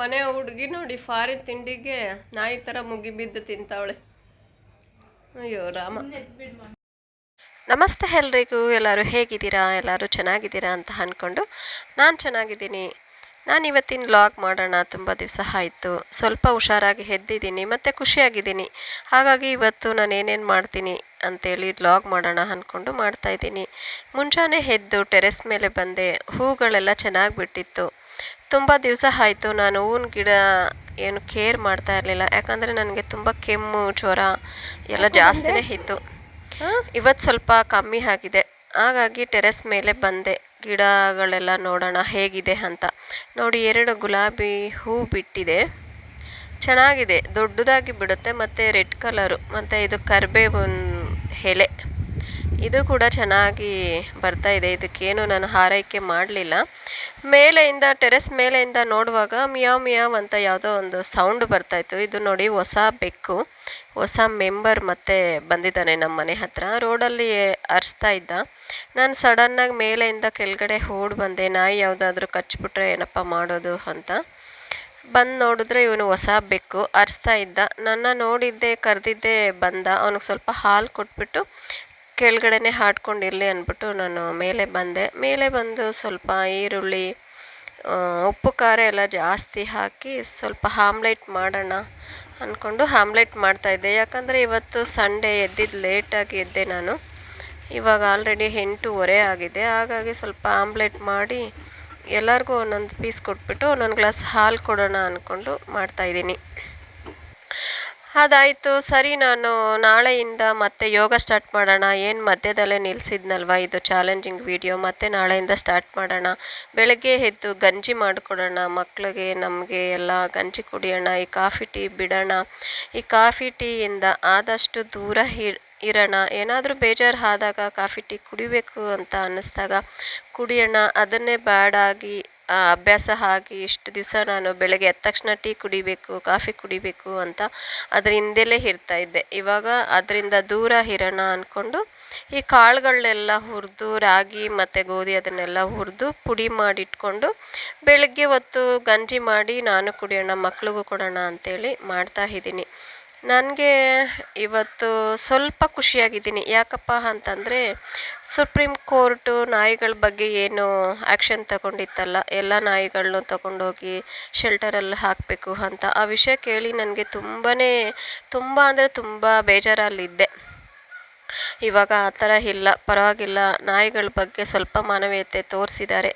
ಮನೆ ಹುಡುಗಿ ನೋಡಿ ಫಾರಿನ್ ತಿಂಡಿಗೆ ನಾಯಿ ಥರ ಮುಗಿ ಬಿದ್ದು ತಿಂತಾವಳೆ. ಅಯ್ಯೋ, ರಾಮ. ನಮಸ್ತೆ ಎಲ್ರಿಗೂ. ಎಲ್ಲರೂ ಹೇಗಿದ್ದೀರಾ? ಎಲ್ಲರೂ ಚೆನ್ನಾಗಿದ್ದೀರಾ ಅಂತ ಅಂದ್ಕೊಂಡು ನಾನು ಚೆನ್ನಾಗಿದ್ದೀನಿ. ನಾನು ಇವತ್ತಿನ ಲಾಗ್ ಮಾಡೋಣ. ತುಂಬ ದಿವಸ ಆಯಿತು. ಸ್ವಲ್ಪ ಹುಷಾರಾಗಿ ಎದ್ದಿದ್ದೀನಿ, ಮತ್ತು ಖುಷಿಯಾಗಿದ್ದೀನಿ. ಹಾಗಾಗಿ ಇವತ್ತು ನಾನು ಏನೇನು ಮಾಡ್ತೀನಿ ಅಂತೇಳಿ ಲಾಗ್ ಮಾಡೋಣ ಅಂದ್ಕೊಂಡು ಮಾಡ್ತಾಯಿದ್ದೀನಿ ಮುಂಜಾನೆ ಎದ್ದು ಟೆರೆಸ್ ಮೇಲೆ ಬಂದೆ. ಹೂಗಳೆಲ್ಲ ಚೆನ್ನಾಗಿ ಬಿಟ್ಟಿತ್ತು. ತುಂಬ ದಿವಸ ಆಯಿತು. ನಾನು ಹೂವಿನ ಗಿಡ ಏನು ಕೇರ್ ಮಾಡ್ತಾ ಇರಲಿಲ್ಲ. ಯಾಕಂದರೆ ನನಗೆ ತುಂಬ ಕೆಮ್ಮು ಜ್ವರ ಎಲ್ಲ ಜಾಸ್ತಿನೇ ಇತ್ತು. ಇವತ್ತು ಸ್ವಲ್ಪ ಕಮ್ಮಿ ಆಗಿದೆ. ಹಾಗಾಗಿ ಟೆರೆಸ್ ಮೇಲೆ ಬಂದೆ. ಗಿಡಗಳೆಲ್ಲ ನೋಡೋಣ ಹೇಗಿದೆ ಅಂತ. ನೋಡಿ ಎರಡು ಗುಲಾಬಿ ಹೂ ಬಿಟ್ಟಿದೆ. ಚೆನ್ನಾಗಿದೆ. ದೊಡ್ಡದಾಗಿ ಬಿಡುತ್ತೆ. ಮತ್ತು ರೆಡ್ ಕಲರು ಮತ್ತು ಇದು ಕರಿಬೇವಿನ ಎಲೆ. ಇದು ಕೂಡ ಚೆನ್ನಾಗಿ ಬರ್ತಾ ಇದೆ. ಇದಕ್ಕೇನು ನಾನು ಹಾರೈಕೆ ಮಾಡಲಿಲ್ಲ. ಮೇಲೆಯಿಂದ, ಟೆರೆಸ್ ಮೇಲೆಯಿಂದ ನೋಡುವಾಗ ಮಿಯಾವ್ ಮಿಯಾವ್ ಅಂತ ಯಾವುದೋ ಒಂದು ಸೌಂಡ್ ಬರ್ತಾಯಿತ್ತು ಇದು ನೋಡಿ ಹೊಸ ಬೆಕ್ಕು, ಹೊಸ ಮೆಂಬರ್ ಮತ್ತೆ ಬಂದಿದ್ದಾನೆ ನಮ್ಮ ಮನೆ ಹತ್ರ. ರೋಡಲ್ಲಿ ಅರಿಸ್ತಾ ಇದ್ದ. ನಾನು ಸಡನ್ನಾಗಿ ಮೇಲೆಯಿಂದ ಕೆಳಗಡೆ ಓಡಿ ಬಂದೆ. ನಾಯಿ ಯಾವುದಾದ್ರೂ ಕಚ್ಚಿಬಿಟ್ರೆ ಏನಪ್ಪ ಮಾಡೋದು ಅಂತ. ಬಂದು ನೋಡಿದ್ರೆ ಇವನು ಹೊಸ ಬೆಕ್ಕು ಅರಿಸ್ತಾ ಇದ್ದ. ನನ್ನ ನೋಡಿದ್ದೆ, ಕರೆದಿದ್ದೆ ಬಂದ. ಅವನಿಗೆ ಸ್ವಲ್ಪ ಹಾಲು ಕೊಟ್ಬಿಟ್ಟು ಕೆಳಗಡೆನೆ ಹಾಡ್ಕೊಂಡಿರಲಿ ಅಂದ್ಬಿಟ್ಟು ನಾನು ಮೇಲೆ ಬಂದೆ. ಮೇಲೆ ಬಂದು ಸ್ವಲ್ಪ ಈರುಳ್ಳಿ ಉಪ್ಪು, ಖಾರ ಎಲ್ಲ ಜಾಸ್ತಿ ಹಾಕಿ ಸ್ವಲ್ಪ ಹಾಮ್ಲೆಟ್ ಮಾಡೋಣ ಅಂದ್ಕೊಂಡು ಹಾಮ್ಲೆಟ್ ಮಾಡ್ತಾಯಿದ್ದೆ ಯಾಕಂದರೆ ಇವತ್ತು ಸಂಡೇ ಎದ್ದಿದ್ದು ಲೇಟಾಗಿ ಎದ್ದೆ ನಾನು. ಇವಾಗ ಆಲ್ರೆಡಿ ಎಂಟೂವರೆ ಆಗಿದೆ. ಹಾಗಾಗಿ ಸ್ವಲ್ಪ ಆಮ್ಲೆಟ್ ಮಾಡಿ ಎಲ್ಲರಿಗೂ ಒಂದೊಂದು ಪೀಸ್ ಕೊಟ್ಬಿಟ್ಟು ಒಂದೊಂದು ಗ್ಲಾಸ್ ಹಾಲು ಕೊಡೋಣ ಅಂದ್ಕೊಂಡು ಮಾಡ್ತಾಯಿದ್ದೀನಿ ಅದಾಯಿತು. ಸರಿ ನಾನು ನಾಳೆಯಿಂದ ಮತ್ತೆ ಯೋಗ ಸ್ಟಾರ್ಟ್ ಮಾಡೋಣ. ಏನು ಮಧ್ಯದಲ್ಲೇ ನಿಲ್ಲಿಸಿದ್ನಲ್ವ ಇದು ಚಾಲೆಂಜಿಂಗ್ ವಿಡಿಯೋ ಮತ್ತೆ ನಾಳೆಯಿಂದ ಸ್ಟಾರ್ಟ್ ಮಾಡೋಣ. ಬೆಳಗ್ಗೆ ಎದ್ದು ಗಂಜಿ ಮಾಡಿಕೊಡೋಣ. ಮಕ್ಕಳಿಗೆ ನಮಗೆ ಎಲ್ಲ ಗಂಜಿ ಕುಡಿಯೋಣ. ಈ ಕಾಫಿ ಟೀ ಬಿಡೋಣ. ಈ ಕಾಫಿ ಟೀಯಿಂದ ಆದಷ್ಟು ದೂರ ಹಿ, ಇರೋಣ. ಏನಾದರೂ ಬೇಜಾರು ಆದಾಗ ಕಾಫಿ ಟೀ ಕುಡಿಬೇಕು ಅಂತ ಅನ್ನಿಸ್ದಾಗ ಕುಡಿಯೋಣ. ಅದನ್ನೇ ಬ್ಯಾಡಾಗಿ ಅಭ್ಯಾಸ ಆಗಿ ಇಷ್ಟು ದಿವಸ ನಾನು ಬೆಳಗ್ಗೆ ಎದ್ದ ತಕ್ಷಣ ಟೀ ಕುಡಿಬೇಕು, ಕಾಫಿ ಕುಡಿಬೇಕು ಅಂತ ಅದ್ರ ಹಿಂದೆಲೇ ಇರ್ತಾ ಇದ್ದೆ. ಇವಾಗ ಅದರಿಂದ ದೂರ ಇರೋಣ ಅಂದ್ಕೊಂಡು ಈ ಕಾಳುಗಳನ್ನೆಲ್ಲ ಹುರಿದು, ರಾಗಿ ಮತ್ತು ಗೋಧಿ ಅದನ್ನೆಲ್ಲ ಹುರಿದು ಪುಡಿ ಮಾಡಿಟ್ಕೊಂಡು ಬೆಳಗ್ಗೆ ಹೊತ್ತು ಗಂಜಿ ಮಾಡಿ ನಾನು ಕುಡಿಯೋಣ, ಮಕ್ಳಿಗೂ ಕೊಡೋಣ ಅಂತೇಳಿ ಮಾಡ್ತಾ ಇದ್ದೀನಿ. ನನಗೆ ಇವತ್ತು ಸ್ವಲ್ಪ ಖುಷಿಯಾಗಿದ್ದೀನಿ. ಯಾಕಪ್ಪ ಅಂತಂದರೆ ಸುಪ್ರೀಂ ಕೋರ್ಟು ನಾಯಿಗಳ ಬಗ್ಗೆ ಏನು ಆ್ಯಕ್ಷನ್ ತಗೊಂಡಿತ್ತಲ್ಲ, ಎಲ್ಲ ನಾಯಿಗಳನ್ನೂ ತಗೊಂಡೋಗಿ ಶೆಲ್ಟರಲ್ಲಿ ಹಾಕಬೇಕು ಅಂತ. ಆ ವಿಷಯ ಕೇಳಿ ನನಗೆ ತುಂಬಾ ತುಂಬ ಅಂದರೆ ತುಂಬ ಬೇಜಾರಲ್ಲಿದ್ದೆ. ಇವಾಗ ಆ ಥರ ಇಲ್ಲ, ಪರವಾಗಿಲ್ಲ, ನಾಯಿಗಳ ಬಗ್ಗೆ ಸ್ವಲ್ಪ ಮಾನವೀಯತೆ ತೋರಿಸಿದ್ದಾರೆ.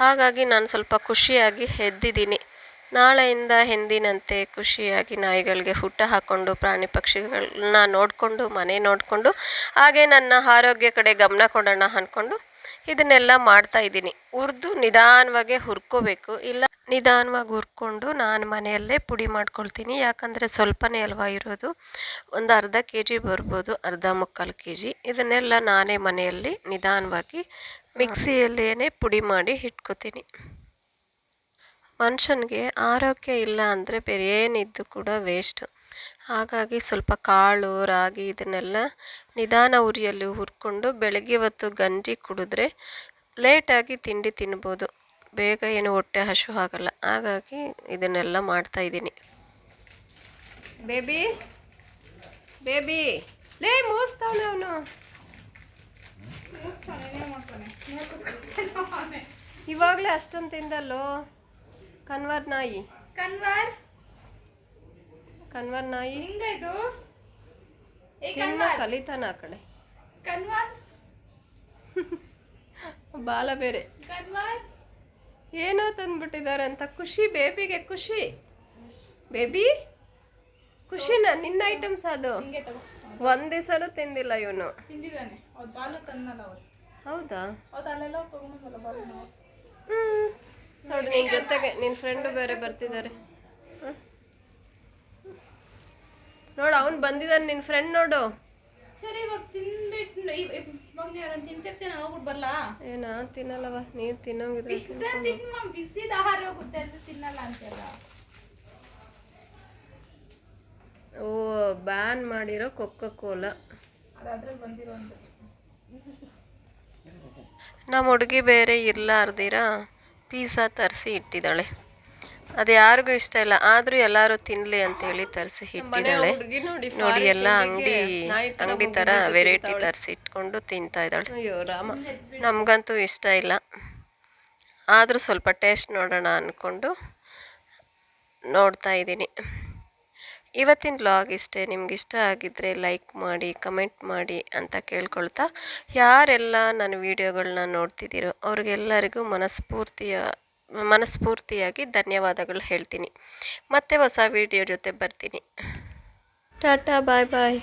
ಹಾಗಾಗಿ ನಾನು ಸ್ವಲ್ಪ ಖುಷಿಯಾಗಿ ಎದ್ದಿದ್ದೀನಿ ನಾಳೆಯಿಂದ ಎಂದಿನಂತೆ ಖುಷಿಯಾಗಿ ನಾಯಿಗಳಿಗೆ ಹುಟ್ಟ ಹಾಕ್ಕೊಂಡು ಪ್ರಾಣಿ ಪಕ್ಷಿಗಳನ್ನ ನೋಡಿಕೊಂಡು, ಮನೆ ನೋಡಿಕೊಂಡು, ಹಾಗೆ ನನ್ನ ಆರೋಗ್ಯ ಕಡೆ ಗಮನ ಕೊಡೋಣ ಅಂದ್ಕೊಂಡು ಇದನ್ನೆಲ್ಲ ಮಾಡ್ತಾ ಇದ್ದೀನಿ. ಹುರಿದು ನಿಧಾನವಾಗಿ ಹುರ್ಕೋಬೇಕು. ಇಲ್ಲ, ನಿಧಾನವಾಗಿ ಹುರ್ಕೊಂಡು ನಾನು ಮನೆಯಲ್ಲೇ ಪುಡಿ ಮಾಡ್ಕೊಳ್ತೀನಿ. ಯಾಕಂದರೆ ಸ್ವಲ್ಪನೇ ಅಲ್ವಾ ಇರೋದು? ಒಂದು ಅರ್ಧ ಕೆ ಜಿ ಬರ್ಬೋದು, ಅರ್ಧ ಮುಕ್ಕಾಲು ಕೆ ಜಿ ಇದನ್ನೆಲ್ಲ ನಾನೇ ಮನೆಯಲ್ಲಿ ನಿಧಾನವಾಗಿ ಮಿಕ್ಸಿಯಲ್ಲೇ ಪುಡಿ ಮಾಡಿ ಇಟ್ಕೋತೀನಿ. ಮನುಷ್ಯನಿಗೆ ಆರೋಗ್ಯ ಇಲ್ಲ ಅಂದರೆ ಬೇರೆ ಏನಿದ್ದು ಕೂಡ ವೇಸ್ಟು ಹಾಗಾಗಿ ಸ್ವಲ್ಪ ಕಾಳು, ರಾಗಿ ಇದನ್ನೆಲ್ಲ ನಿಧಾನ ಉರಿಯಲ್ಲಿ ಹುರ್ಕೊಂಡು ಬೆಳಗ್ಗೆ ಹೊತ್ತು ಗಂಜಿ ಕುಡಿದ್ರೆ ಲೇಟಾಗಿ ತಿಂಡಿ ತಿನ್ಬೋದು. ಬೇಗ ಏನು ಹೊಟ್ಟೆ ಹಸು ಆಗಲ್ಲ. ಹಾಗಾಗಿ ಇದನ್ನೆಲ್ಲ ಮಾಡ್ತಾ ಇದ್ದೀನಿ. ಬೇಬಿ ಬೇಬಿ, ಲೇ ಮೂಸ್ತಾವನೆ ಅವನು. ಇವಾಗಲೇ ಅಷ್ಟೊಂದು ತಿಂದಲ್ಲೋ? ಕನ್ವರ್ ನಾಯಿ. ಕನ್ವರ್? ಕನ್ವರ್ ನಾಯಿ. ಹಿಂಗ ಇದು ಕಲಿತಾನ ಆ ಕಡೆ. ಕನ್ವರ್? ಬಾಲ ಬೇರೆ. ಕನ್ವರ್? ಏನೋ ತಂದ್ಬಿಟ್ಟಿದ್ದಾರೆ ಅಂತ. ಖುಷಿ ಬೇಬಿಗೆ ಖುಷಿ. ಬೇಬಿ ಖುಷಿನ ನಿನ್ನ ಐಟಮ್ಸ್ ಅದು. ಒಂದಿಸಲು ತಗೋ. ಒಂದ್ ದಿವಸನೂ ತಿಂದಿಲ್ಲ ಇವನು. ಹೌದಾ? ಹ್ಮ್. ನೋಡಿ ನಿನ್ ಜೊತೆಗೆ ನಿನ್ ಫ್ರೆಂಡು ಬೇರೆ ಬರ್ತಿದ್ದಾರೆ. ನೋಡು ಅವ್ನು ಬಂದಿದ್ದಾನೆ ನಿನ್ನ ಫ್ರೆಂಡ್ ನೋಡು. ಸರಿ ಇವಾಗ ತಿನ್ಬಿಟ್ಟು ಇವಾಗ ನಾನು ತಿಂತಿರ್ತೇನೆ ಹೋಗ್ಬಿಟ್ಟು ಬರಲಾ? ಏನಾ ತಿನ್ನಲ್ಲವ ನೀರು ತಿನ್ನೋಂಗಿದ್ರೆ ಬಿಸಿದ ಆಹಾರ ಹೋಗುತ್ತೆ ಅಂತ ತಿನ್ನಲ್ಲ ಅಂತೆಲ್ಲ ಓ ಬ್ಯಾನ್ ಮಾಡಿರೋ ಕೊಕ್ಕೋ ಕೋಲಾ ಅದು ಅದ್ರಲ್ಲಿ ಬಂದಿರೋ ನಮ್ಮ ಹುಡುಗಿ ಬೇರೆ ಇರ್ಲಾರ್ದಿರ? ಪಿಜ್ಜಾ ತರಿಸಿ ಇಟ್ಟಿದ್ದಾಳೆ. ಅದು ಯಾರಿಗೂ ಇಷ್ಟ ಇಲ್ಲ. ಆದರೂ ಎಲ್ಲರೂ ತಿನ್ನಲಿ ಅಂತೇಳಿ ತರಿಸಿ ಇಟ್ಟಿದ್ದಾಳೆ. ನೋಡಿ ಎಲ್ಲ ಅಂಗಡಿ ಅಂಗಡಿ ಥರ ವೆರೈಟಿ ತರಿಸಿ ಇಟ್ಕೊಂಡು ತಿಂತಾ ಇದ್ದಾಳೆ. ನಮಗಂತೂ ಇಷ್ಟ ಇಲ್ಲ. ಆದರೂ ಸ್ವಲ್ಪ ಟೇಸ್ಟ್ ನೋಡೋಣ ಅಂದ್ಕೊಂಡು ನೋಡ್ತಾ ಇದ್ದೀನಿ. ಇವತ್ತಿನ ಬ್ಲಾಗ್ ಇಷ್ಟೇ. ನಿಮ್ಗೆ ಇಷ್ಟ ಆಗಿದ್ದರೆ ಲೈಕ್ ಮಾಡಿ ಕಮೆಂಟ್ ಮಾಡಿ ಅಂತ ಕೇಳ್ಕೊಳ್ತಾ ಯಾರೆಲ್ಲ ನನ್ನ ವೀಡಿಯೋಗಳನ್ನ ನೋಡ್ತಿದ್ದೀರೋ ಅವ್ರಿಗೆಲ್ಲರಿಗೂ ಮನಸ್ಫೂರ್ತಿಯ, ಮನಸ್ಫೂರ್ತಿಯಾಗಿ ಧನ್ಯವಾದಗಳು ಹೇಳ್ತೀನಿ. ಮತ್ತೆ ಹೊಸ ವೀಡಿಯೋ ಜೊತೆ ಬರ್ತೀನಿ. ಟಾಟಾ ಬಾಯ್ ಬಾಯ್